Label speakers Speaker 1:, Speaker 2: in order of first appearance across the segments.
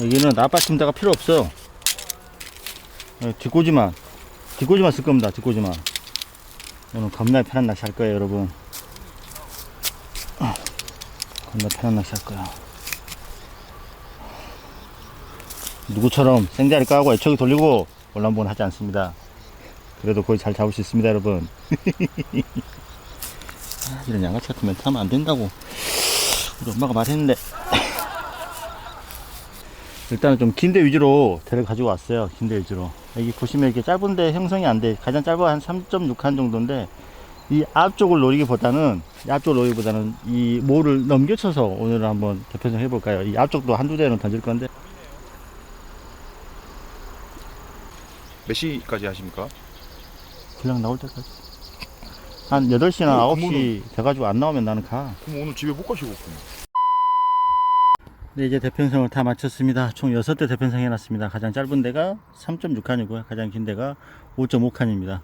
Speaker 1: 여기는 앞받침대가 필요 없어. 예, 뒷꽂이만, 뒷꽂이만 쓸 겁니다. 뒷꽂이만. 오늘 겁나 편한 낚시 할 거예요, 여러분. 어, 겁나 편한 낚시 할 거야. 누구처럼 생자리 까고 애초기 돌리고 올라온번 하지 않습니다. 그래도 거의 잘 잡을 수 있습니다, 여러분. 아, 이런 양아치 같은 멘트 하면 안 된다고. 우리 엄마가 말했는데. 일단은 좀 긴데 위주로 대를 가지고 왔어요. 긴데 위주로. 여기 보시면 이렇게 짧은데 형성이 안 돼. 가장 짧아 한 3.6한 정도인데 이 앞쪽을 노리기보다는 이 앞쪽을 노리기보다는 이 모를 넘겨쳐서 오늘 한번 대표성 해볼까요? 이 앞쪽도 한두 대는 던질 건데
Speaker 2: 몇 시까지 하십니까?
Speaker 1: 그냥 나올 때까지 한 8시나
Speaker 2: 어,
Speaker 1: 9시 돼가지고 안 나오면 나는 가.
Speaker 2: 그럼 오늘 집에 못 가시겠군요.
Speaker 1: 네, 이제 대편성을 다 마쳤습니다. 총 6대 대편성 해놨습니다. 가장 짧은 데가 3.6칸이고요. 가장 긴 데가 5.5칸입니다.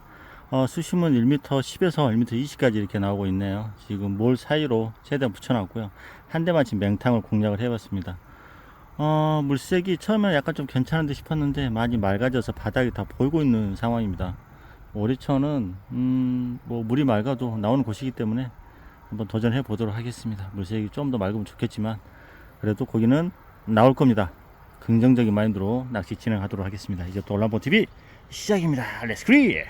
Speaker 1: 어, 수심은 1m 10에서 1m 20까지 이렇게 나오고 있네요. 지금 몰 사이로 최대한 붙여놨고요. 한 대만 지금 맹탕을 공략을 해봤습니다. 어, 물색이 처음에 약간 좀 괜찮은데 싶었는데 많이 맑아져서 바닥이 다 보이고 있는 상황입니다. 오리천은 음, 뭐 물이 맑아도 나오는 곳이기 때문에 한번 도전해 보도록 하겠습니다. 물색이 좀 더 맑으면 좋겠지만 그래도 거기는 나올 겁니다. 긍정적인 마인드로 낚시 진행하도록 하겠습니다. 이제부터 올라보 TV 시작입니다. 렛츠 크리!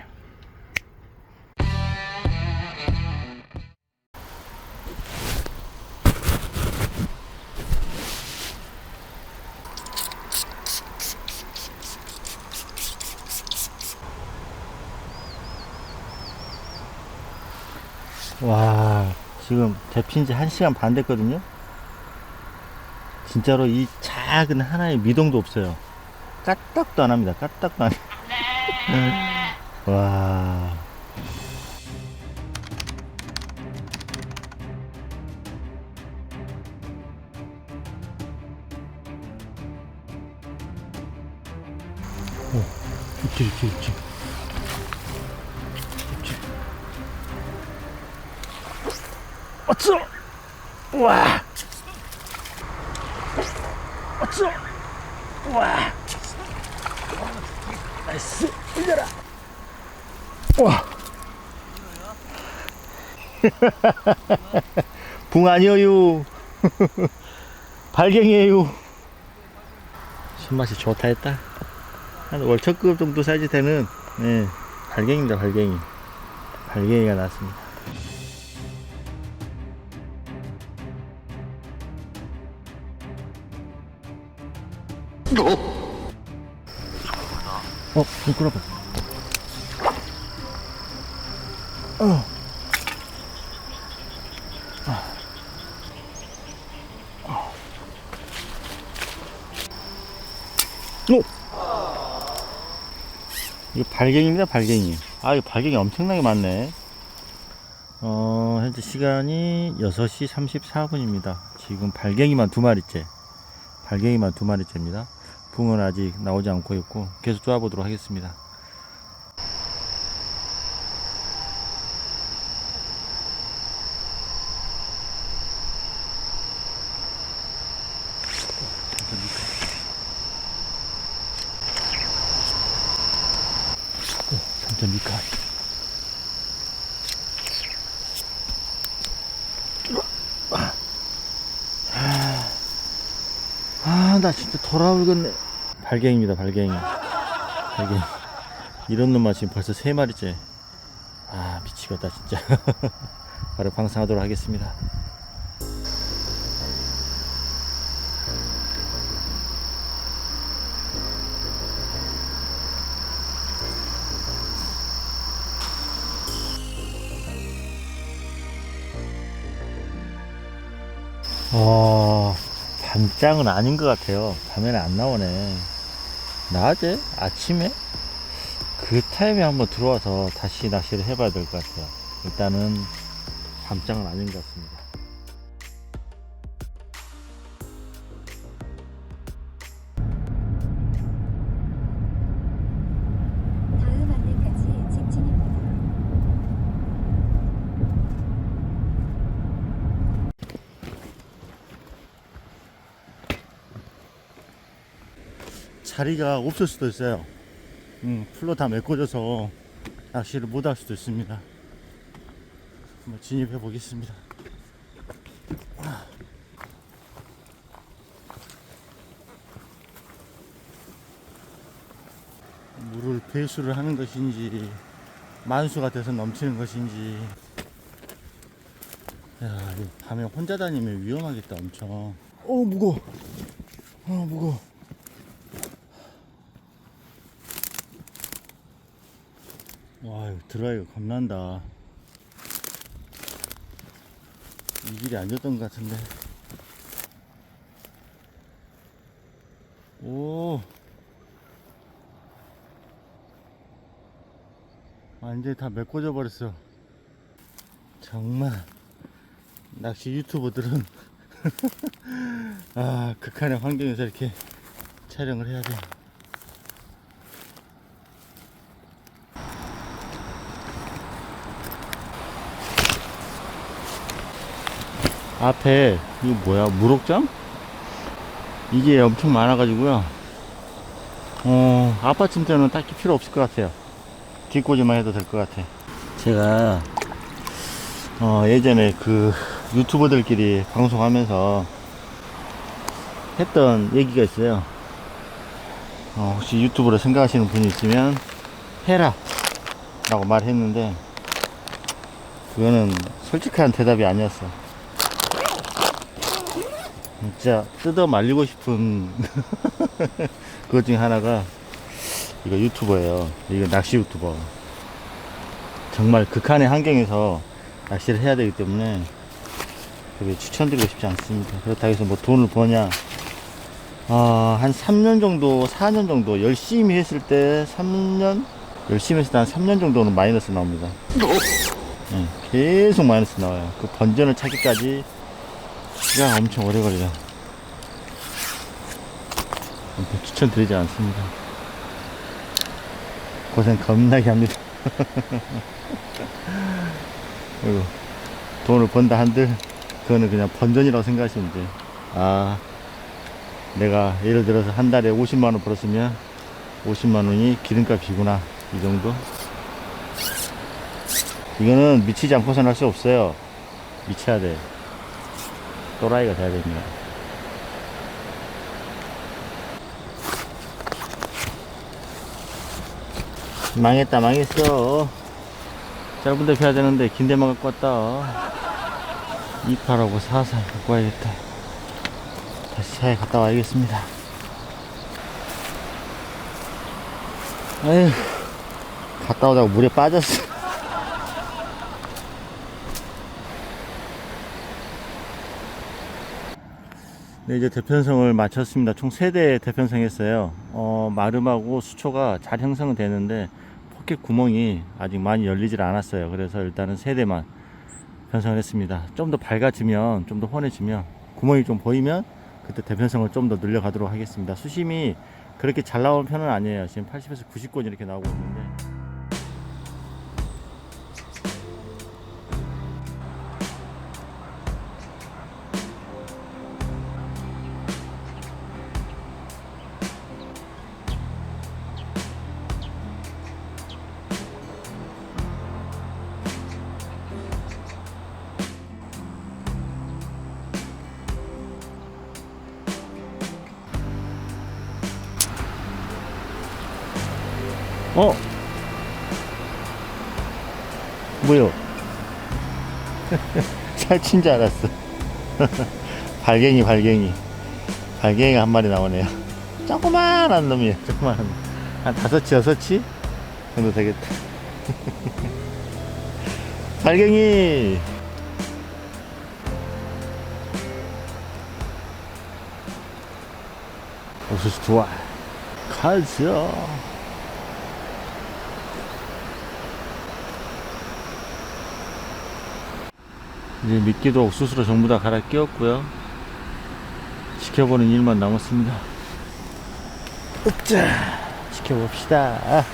Speaker 1: 와, 지금 대핀 지 1시간 반 됐거든요. 진짜로 이 작은 하나의 미동도 없어요. 까딱도 안 합니다. 까딱도 안. 와. 오, 있지, 있지, 있지. 있지. 어쩌! 와! 어쩌! 와! 나이스! 올려라! 와! 붕 아니에요. 발갱이에요. 손맛이 좋다 했다. 한 월척급 정도 사이즈 되는, 네, 발갱입니다, 발갱이. 발갱이가 나왔습니다. 어, 좀 끌어봐. 어. 오! 이거 발갱입니다, 발갱이. 아, 이거 발갱이 엄청나게 많네. 어, 현재 시간이 6시 34분입니다. 지금 발갱이만 두 마리째. 발갱이만 두 마리째입니다. 붕은 아직 나오지 않고 있고 계속 쪼아보도록 하겠습니다. 아, 나 진짜 돌아오겠네. 발갱입니다, 발갱이. 발갱. 이런 놈만 지금 벌써 세 마리째. 아, 미치겠다, 진짜. 바로 방송하도록 하겠습니다. 어, 밤장은 아닌 것 같아요. 밤에는 안 나오네. 낮에? 아침에? 그 타임에 한번 들어와서 다시 낚시를 해봐야 될 것 같아요. 일단은 밤장은 아닌 것 같습니다. 자리가 없을 수도 있어요. 음, 풀로 다 메꿔져서 낚시를 못 할 수도 있습니다. 한번 진입해 보겠습니다. 물을 배수를 하는 것인지 만수가 돼서 넘치는 것인지 야, 이 밤에 혼자 다니면 위험하겠다 엄청 어 무거워 어 무거워 와 이거 드라이가 겁난다. 이 길이 아니었던 것 같은데. 오. 완전히 다 메꿔져 버렸어. 정말 낚시 유튜버들은 아 극한의 환경에서 이렇게 촬영을 해야 돼 앞에 이거 뭐야 무록장? 이게 엄청 많아가지고요. 어 아파트 때는 딱히 필요 없을 것 같아요. 뒷꽂이만 해도 될 것 같아. 제가 어, 예전에 그 유튜버들끼리 방송하면서 했던 얘기가 있어요. 어, 혹시 유튜브로 생각하시는 분이 있으면 해라! 라고 말했는데 그거는 솔직한 대답이 아니었어 진짜 뜯어 말리고 싶은 그것 중에 하나가 이거 유튜버예요. 이거 낚시 유튜버. 정말 극한의 환경에서 낚시를 해야 되기 때문에 그게 추천드리고 싶지 않습니다. 그렇다고 해서 뭐 돈을 버냐. 아, 한 3년 정도, 4년 정도 열심히 했을 때 3년? 열심히 했을 때 한 3년 정도는 마이너스 나옵니다. 네, 계속 마이너스 나와요. 그 번전을 찾기까지 시간 엄청 오래. 아무튼 추천드리지 않습니다. 고생 겁나게 합니다. 그리고 돈을 번다 한들 그거는 그냥 번전이라고 생각하시면 돼요. 아, 내가 예를 들어서 한 달에 50만 원 벌었으면 50만 원이 기름값이구나 이 정도. 이거는 미치지 않고서는 할 수 없어요. 미쳐야 돼. 또라이가 돼야 됩니다. 망했다 망했어. 짧은 데 펴야 되는데 긴 데만 갖고 왔다. 28하고 44 갖고 와야겠다. 다시 차에 갔다 와야겠습니다. 아휴 갔다 오다가 물에 빠졌어 네, 이제 대편성을 마쳤습니다. 총 3대 대편성 했어요. 어, 마름하고 수초가 잘 형성은 되는데 포켓 구멍이 아직 많이 열리질 않았어요. 그래서 일단은 3대만 편성을 했습니다. 좀 더 밝아지면, 좀 더 환해지면, 구멍이 좀 보이면 그때 대편성을 좀 더 늘려가도록 하겠습니다. 수심이 그렇게 잘 나오는 편은 아니에요. 지금 80에서 90권 이렇게 나오고 있는데. 어? 뭐요? 살친 줄 알았어. 발갱이, 발갱이. 발갱이가 한 마리 나오네요. 조그만한 놈이에요, 조그만한 놈. 한 다섯치, 여섯치 정도 되겠다. 발갱이! 옥수수 좋아. 가자. 이제 미끼도 옥수수로 전부 다 갈아 끼웠고요. 지켜보는 일만 남았습니다. 으짜! 지켜봅시다.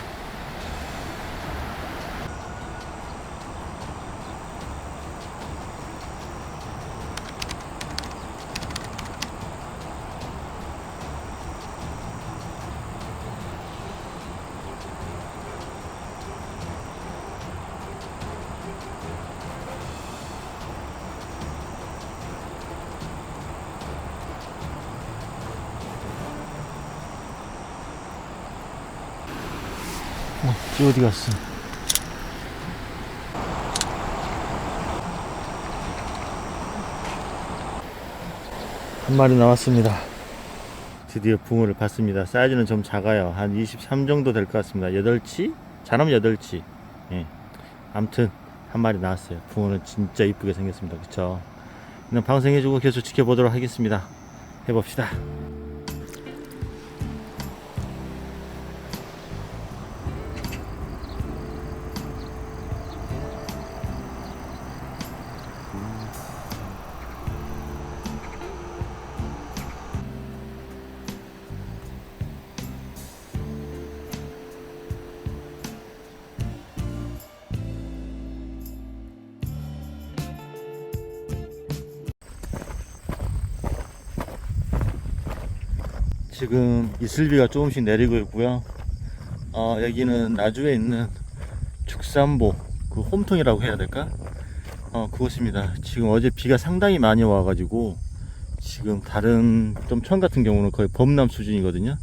Speaker 1: 쟤 어디 갔어? 한 마리 나왔습니다. 드디어 붕어를 봤습니다. 사이즈는 좀 작아요. 한 23 정도 될 것 같습니다. 8치? 잘하면 8치. 예. 아무튼 한 마리 나왔어요. 붕어는 진짜 이쁘게 생겼습니다. 그쵸? 그냥 방생해주고 계속 지켜보도록 하겠습니다. 해봅시다. 이슬비가 조금씩 내리고 있고요. 어, 여기는 나주에 있는 죽산보 그 홈통이라고 해야 될까? 어, 그곳입니다. 지금 어제 비가 상당히 많이 와가지고 지금 다른 좀 천 같은 경우는 거의 범람 수준이거든요.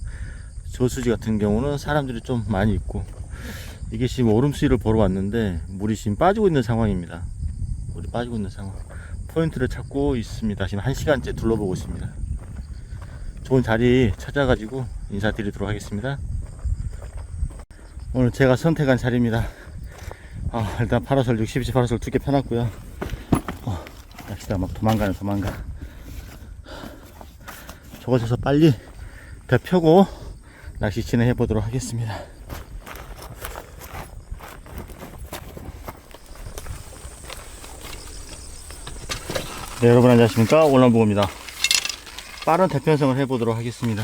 Speaker 1: 저수지 같은 경우는 사람들이 좀 많이 있고 이게 지금 오름수위를 보러 왔는데 물이 지금 빠지고 있는 상황입니다. 물이 빠지고 있는 상황. 포인트를 찾고 있습니다. 지금 한 시간째 둘러보고 있습니다. 좋은 자리 찾아가지고 인사드리도록 하겠습니다. 오늘 제가 선택한 자리입니다. 아, 일단 파라솔 60인치 파라솔 두 개 펴놨고요. 어, 낚시다 막 도망가는 도망가. 저곳에서 빨리 배 펴고 낚시 진행해 보도록 하겠습니다. 네, 여러분 안녕하십니까? 올라보입니다 빠른 대편성을 해보도록 하겠습니다.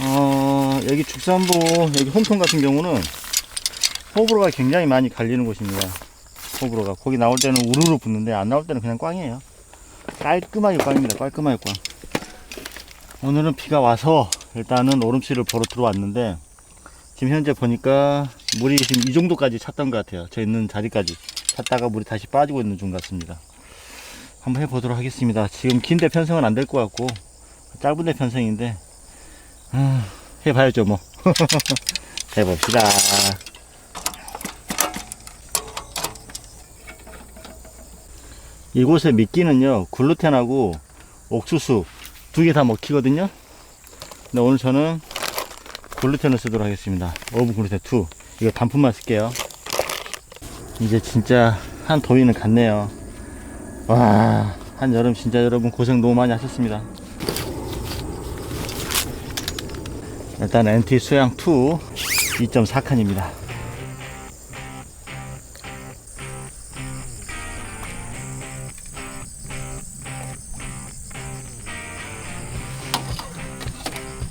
Speaker 1: 어, 여기 죽산보, 여기 홈통 같은 경우는 호불호가 굉장히 많이 갈리는 곳입니다. 호불호가. 거기 나올 때는 우르르 붙는데 안 나올 때는 그냥 꽝이에요. 깔끔하게 꽝입니다. 깔끔하게 꽝. 오늘은 비가 와서 일단은 오름씨를 보러 들어왔는데 지금 현재 보니까 물이 지금 이 정도까지 찼던 것 같아요. 저 있는 자리까지 찼다가 물이 다시 빠지고 있는 중 같습니다. 한번 해보도록 하겠습니다. 지금 긴데 편성은 안 될 것 같고 짧은데 편성인데 음, 해봐야죠 뭐 해봅시다. 이곳의 미끼는요 글루텐하고 옥수수 두 개 다 먹히거든요. 근데 오늘 저는 글루텐을 쓰도록 하겠습니다. 오븐 글루텐 2 이거 단품만 쓸게요. 이제 진짜 한 도위는 갔네요. 와, 한여름 진짜 여러분 고생 너무 많이 하셨습니다. 일단 NT 수양 2 2.4칸입니다.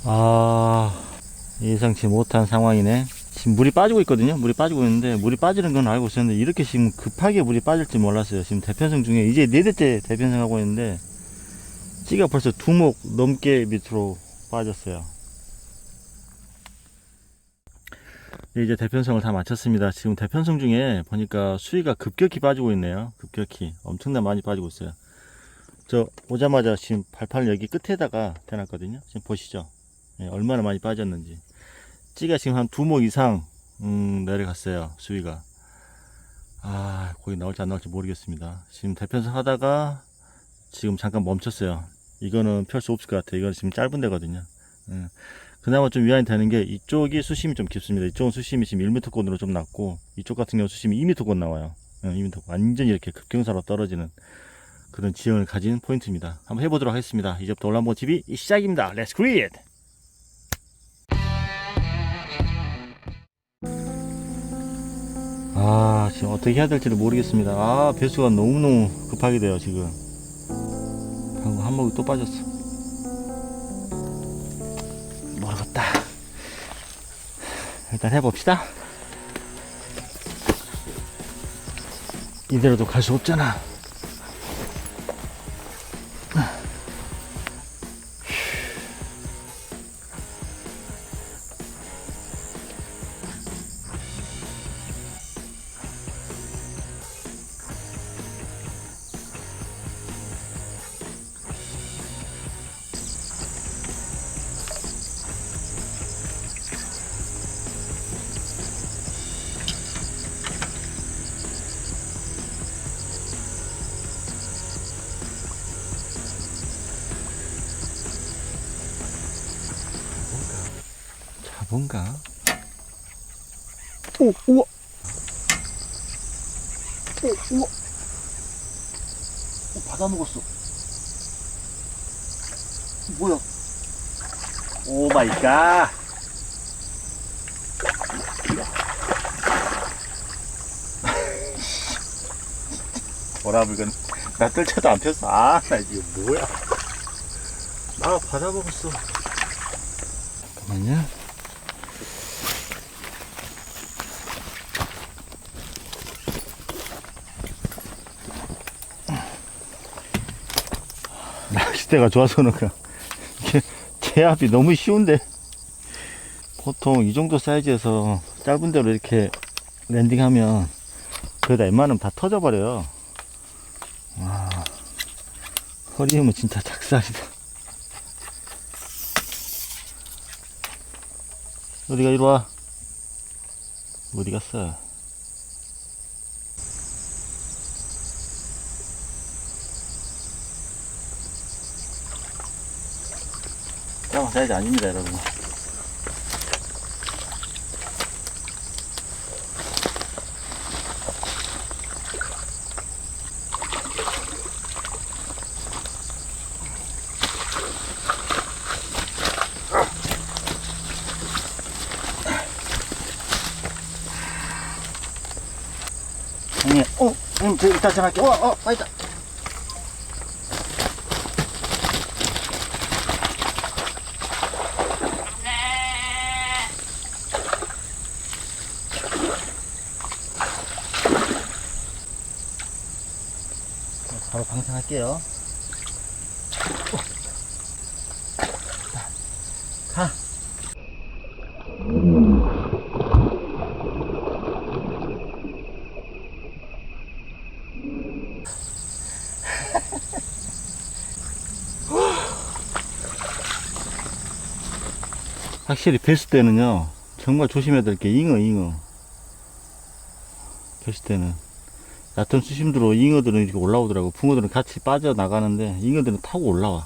Speaker 1: 아, 예상치 못한 상황이네. 지금 물이 빠지고 있거든요. 물이 빠지고 있는데 물이 빠지는 건 알고 있었는데 이렇게 지금 급하게 물이 빠질지 몰랐어요. 지금 대편성 중에 이제 네 대째 대편성 하고 있는데 찌가 벌써 두 목 넘게 밑으로 빠졌어요. 네, 이제 대편성을 다 마쳤습니다. 지금 대편성 중에 보니까 수위가 급격히 빠지고 있네요. 급격히 엄청나 많이 빠지고 있어요. 저 오자마자 지금 발판을 여기 끝에다가 대놨거든요. 지금 보시죠. 예, 얼마나 많이 빠졌는지. 찌가 지금 한 두목 이상 음, 내려갔어요 수위가. 아 거기 나올지 안 나올지 모르겠습니다. 지금 대편성 하다가 지금 잠깐 멈췄어요. 이거는 펼 수 없을 것 같아요. 이건 지금 짧은 데거든요. 음, 그나마 좀 위안이 되는 게 이쪽이 수심이 좀 깊습니다. 이쪽은 수심이 지금 1m 곤으로 좀 낮고 이쪽 같은 경우 수심이 2m 곤 나와요. 음, 2m 완전히 이렇게 급경사로 떨어지는 그런 지형을 가진 포인트입니다. 한번 해보도록 하겠습니다. 이제부터 올라보 TV 시작입니다. 렛츠 크리 아 지금 어떻게 해야 될지를 모르겠습니다. 아 배수가 너무너무 급하게 돼요 지금. 방금 한 목이 또 빠졌어. 모르겠다. 일단 해봅시다. 이대로도 갈 수 없잖아 바본가? 오, 우와! 오, 우와! 오, 받아 먹었어. 뭐야? 오 마이 갓! 보라불건 나 뜰채도 안 폈어. 아, 나 이게 뭐야? 아, 받아 먹었어. 잠깐만요. 낚싯대가 좋아서 그런가. 제압이 너무 쉬운데. 보통 이 정도 사이즈에서 짧은 데로 이렇게 랜딩하면 그러다 웬만하면 다 터져버려요. 와, 허리음은 진짜 작살이다. 어디가 이리 와? 어디 갔어? 사이즈 아닙니다, 여러분. 형님, 어, 형님, 저 이따 전화할게. 어, 어, 어, 있다. 방생할게요. 가. 확실히 배수 때는요 정말 조심해야 될 게 잉어 잉어 배수 때는 얕은 수심도로 잉어들은 이렇게 올라오더라고 붕어들은 같이 빠져나가는데 잉어들은 타고 올라와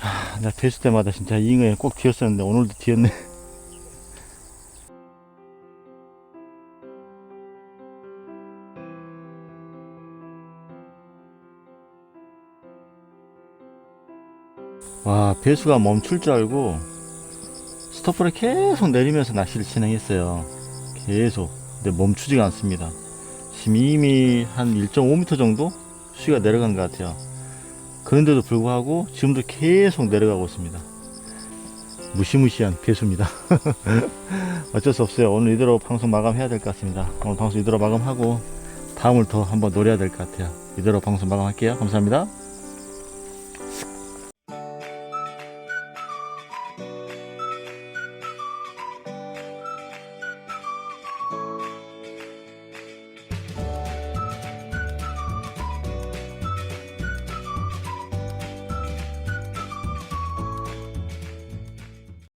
Speaker 1: 하, 나 배수 때마다 진짜 잉어에 꼭 뒤었었는데 오늘도 뒤었네 와 배수가 멈출 줄 알고 스토퍼를 계속 내리면서 낚시를 진행했어요. 계속. 근데 멈추지가 않습니다. 지금 이미 한 1.5m 정도 수위가 내려간 것 같아요. 그런데도 불구하고 지금도 계속 내려가고 있습니다. 무시무시한 배수입니다. 어쩔 수 없어요. 오늘 이대로 방송 마감해야 될 것 같습니다. 오늘 방송 이대로 마감하고 다음을 더 한번 노려야 될 것 같아요. 이대로 방송 마감할게요. 감사합니다.